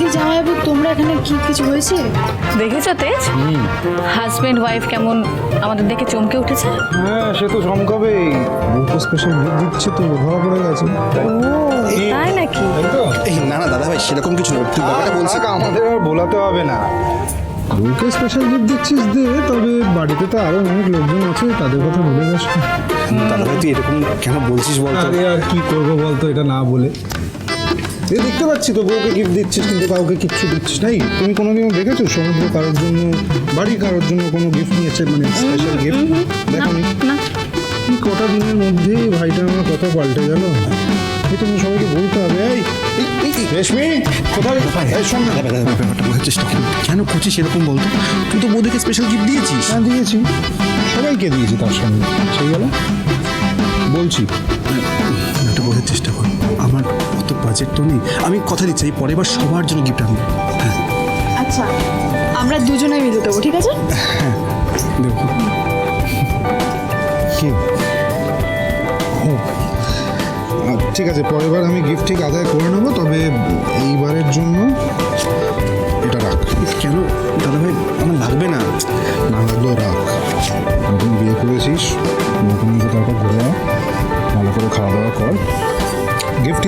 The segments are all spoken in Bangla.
দিদি জামাইবাবু তোমরা এখানে কি কিছু হয়েছে? দেখেছ তেজ? হাজবেন্ড ওয়াইফ কেমন আমাদের দেখে চমকে উঠেছে? হ্যাঁ সে তো চমকাবেই। বউকে স্পেশাল গিফট দিচ্ছে তো ধরা পড়ে গেছে। তাই নাকি? এই না না দাদা ভাই সেরকম কিছু না তুই ব্যাপারটা বলছিস আমাদের আর বোলাতে হবে না। বউকে স্পেশাল গিফট দিচ্ছিস দে তবে বাড়িতে তো আরও অনেক লোকজন আছে তাদের কথা বলে যাস। দাদা ভাই তুই এরকম কেন বলছিস বলতো? আরে আর কি করব বলতো এটা না বলে। এই দেখতে পাচ্ছি তো বউকে গিফট দিচ্ছিস কিন্তু কাউকে কিচ্ছু দিচ্ছিস। নাই তুমি কোনোদিনও দেখেছ সমুদ্র কারোর জন্য বাড়ি কারোর জন্য কোনো গিফট নিয়েছে? মানে স্পেশাল গিফট দেখো না এই কটা দিনের মধ্যে ভাইটা আমার কথা পাল্টে গেল? আমি সবাইকে বলতে হবে। এই রেশমি কোথায় এই, শোন না। দাদা, দাদা, ব্যাপারটা বোঝার চেষ্টা কর কেন করছিস এরকম বলতো? তুই তো বৌদিকে স্পেশাল গিফট দিয়েছিস। হ্যাঁ দিয়েছি। সবাইকে দিয়েছি তার সঙ্গে। সেই বলছি। একটা বোঝার চেষ্টা কর আমার অত বাজেট তো নেই। আমি কথা দিচ্ছি এই পরের বার সবার জন্য গিফট আনব। হ্যাঁ। আচ্ছা আমরা দুজনে মিলে দেবো ঠিক আছে? হ্যাঁ দেখো। ঠিক আছে পরের বার আমি গিফট ঠিক আদায় করে নেব তবে এইবারের জন্য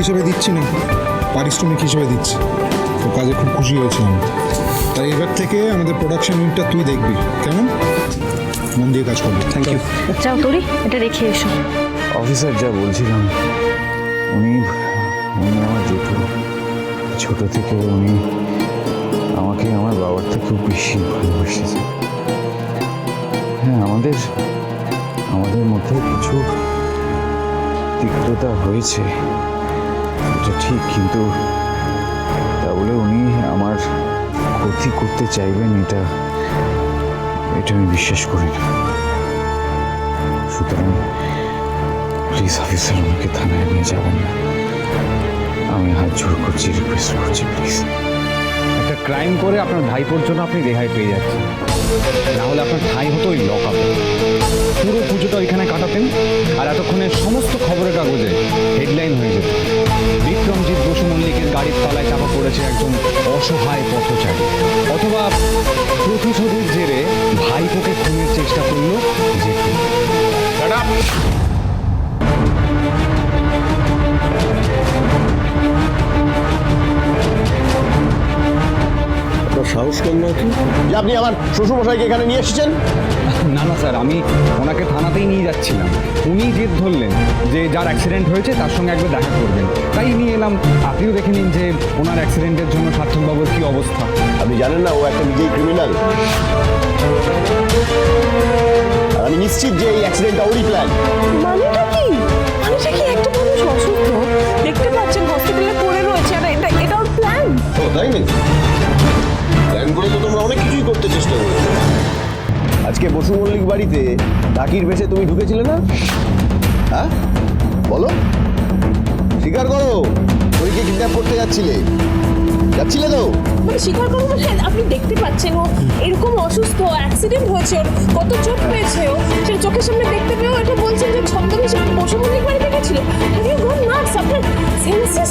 হিসেবে দিচ্ছি না। পারিশ্রমিক হিসেবে দিচ্ছি। তো কাজে খুব খুশি হয়েছি আমি। তাই এবার থেকে আমাদের প্রোডাকশন ইউনিটটা তুই দেখবি। কেমন? মন দিয়ে কাজ করবি। থ্যাংক ইউ যাও তোরি এটা রেখে এসো। অফিসার যা বলছিলাম উনি উনি আমার জেঠু। ছোট থেকে উনি আমাকে আমার বাবার থেকেও বেশি ভালোবাসেছে। হ্যাঁ আমাদের আমাদের মধ্যে কিছু তিক্ততা হয়েছে। এটা ঠিক, কিন্তু তা বলে উনি আমার ক্ষতি করতে চাইবেন, এটা এটা আমি বিশ্বাস করি না। সুতরাং প্লিজ অফিসার আমাকে থানায় নিয়ে যাবেন। না আমি হাত জোর করছি রিকোয়েস্ট করছি প্লিজ একটা ক্রাইম করে আপনার ভাইপোর জন্য আপনি রেহাই পেয়ে যাচ্ছেন। না হলে আপনার ভাই হতো ওই লক পুরো পুজোটা ওইখানে কাটাতেন, আর এতক্ষণে সমস্ত খবরের কাগজে হেডলাইন হয়ে যেত। বিক্রমজিৎ বসু মল্লিকের গাড়ির তলায় চাপা পড়েছে একজন অসহায় পথচারী। অথবা প্রতিশোধের জেরে ভাইপোকে খুনের চেষ্টা করল জেঠু। সাহস কম নয় আপনি আমার শ্বশুরমশাইকে এখানে নিয়ে এসেছেন? না না স্যার আমি ওনাকে থানাতেই নিয়ে যাচ্ছিলাম। উনি জেদ ধরলেন যে যার অ্যাক্সিডেন্ট হয়েছে তার সঙ্গে একবার দেখা করবেন। তাই নিয়ে এলাম। আপনিও দেখে নিন যে ওনার অ্যাক্সিডেন্টের জন্য সার্থকবাবুর কী অবস্থা। আপনি জানেন না ও একটা নিজেই ক্রিমিনাল আর আমি নিশ্চিত যে এই অ্যাক্সিডেন্টটা ওরই প্ল্যান মানেটা কি? মানেটা কি একটা মানুষ অসুস্থ? দেখতে পাচ্ছেন হসপিটালে পড়ে রয়েছে আর এটা এটা ওর প্ল্যান ও তাই নাকি? প্ল্যান করে তো তোমরা অনেক কিছুই করতে চেষ্টা করেছ। আজকে বসু মল্লিক বাড়িতে ডাকির বেশে তুমি ঢুকেছিলে না? হ্যাঁ? বলো। স্বীকার করো ওইকে কিডন্যাপ করতে যাচ্ছিলে। যাচ্ছিলে তো? মানে স্বীকার করব বলে আপনি দেখতে পাচ্ছেন ও এরকম অসুস্থ অ্যাক্সিডেন্ট হয়েছে ওর, কত চোট পেয়েছে ও। সে চোখের সামনে দেখতে পেয়েও এটা বলছেন যে ছদ্মবেশে পশুমল্লিক বাড়িতে গেছিল। হ্যাভ ইউ গন নাটস আপনার সেন্সেস